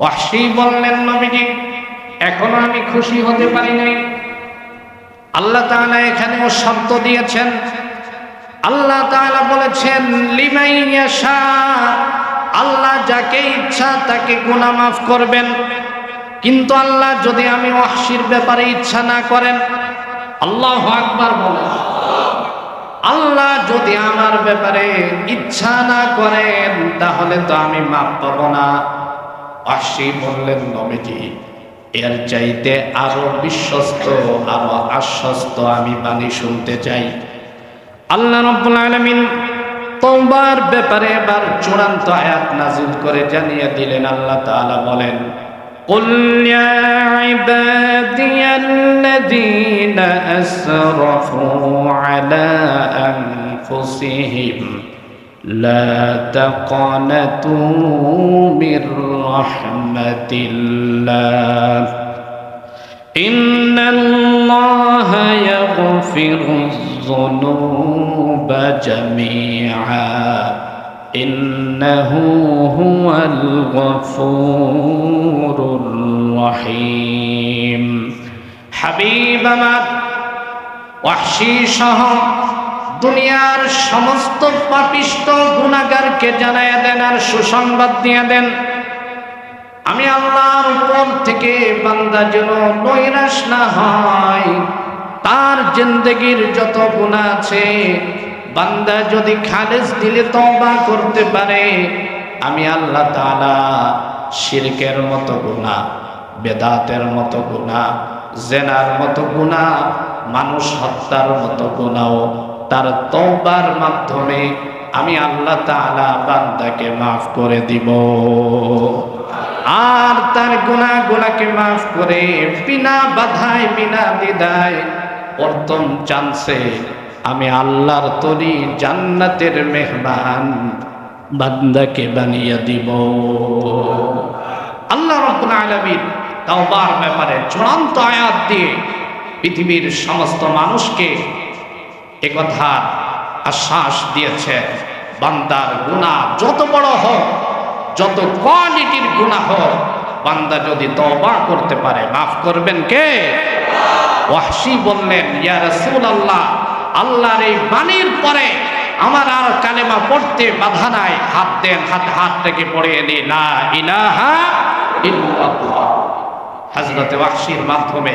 ওয়াহশী বললেন, নবীজি, এখনও আমি খুশি হতে পারি নাই। আল্লাহ তাআলা এখানেও শব্দ দিয়েছেন। আল্লাহ তাআলা বলেছেন, লিমাই ইয়াশা, আল্লাহ যাকে ইচ্ছা তাকে গুনাহ মাফ করবেন। কিন্তু আল্লাহ যদি আমি ওয়াহশীর ব্যাপারে ইচ্ছা না করেন, আল্লাহ আকবার বলেন। আল্লাহ যদি আমার ব্যাপারে ইচ্ছা না করেন, তাহলে তো আমি মাপ পাবো না। আশি বললেন নবীজি এর চাইতে আরো বিশ্বস্ত আরো আশ্বস্ত আমি বাণী শুনতে চাই আল্লাহ রব্বুল আলামিন তওবার ব্যাপারে এবার চূড়ান্ত আয়াত নাজিল করে জানিয়ে দিলেন আল্লাহ তাআলা বলেন قل يا عبادي الذين أسرفوا على أنفسهم لا تقنطوا من رحمة الله. إن الله يغفر الذنوب جميعا. إنه هو الغفور الرحيم. حبيب مد وحشي شهر দুনিয়ার সমস্ত পাপিষ্ট গুণাগারকে জানায় দেন আর সুসংবাদ দিয়ে দেন। আমি আল্লাহর উপর থেকে বান্দা যেন নৈরাশ না হয়, তার জিন্দগির যত গুণা আছে, বান্দা যদি খালেজ দিলে তবা করতে পারে, আমি আল্লাহ তাআলা শিরকের মতো গুণা বেদাতের মতো গুণা জেনার মতো গুণা মানুষ হত্যার মতো গুণাও তার তওবার মাধ্যমে আমি আল্লাহ তাআলা বান্দাকে মাফ করে দিব। আর তার গুনাহ গুনাহকে মাফ করে বিনা বাধায়, বিনা দ্বিধায় প্রথম চান্সে আমি আল্লাহর তরি জান্নাতের মেহমান বান্দাকে বানিয়ে দিব। আল্লাহ রব্বুল আলামিন তাওবার ব্যাপারে চূড়ান্ত আয়াত দিয়ে পৃথিবীর সমস্ত মানুষকে একথা আশ্বাস দিয়েছে। বান্দার গুণা যত বড় হোক, যত কোয়ালিটির গুণা হোক, বান্দা যদি তওবা করতে পারে, মাফ করবেন কে? ওয়াহশি বললেন, ইয়া রাসূলুল্লাহ, আল্লাহর এই বাণীর পরে আমার আর কালেমা পড়তে বাধা নাই। হাত দেন, হাত হাত থেকে পড়ে এনে লা ইলাহা হযরত ওয়াহশির মাধ্যমে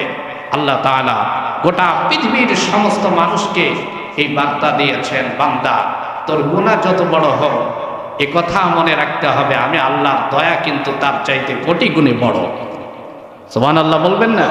আল্লাহ তাআলা গোটা পৃথিবীর সমস্ত মানুষকে এই বার্তা দিয়েছেন, বান্দা, তোর গুণা যত বড় হোক, এ কথা মনে রাখতে হবে, আমি আল্লাহর দয়া কিন্তু তার চাইতে কোটি গুণে বড়। আল্লাহ বলবেন না?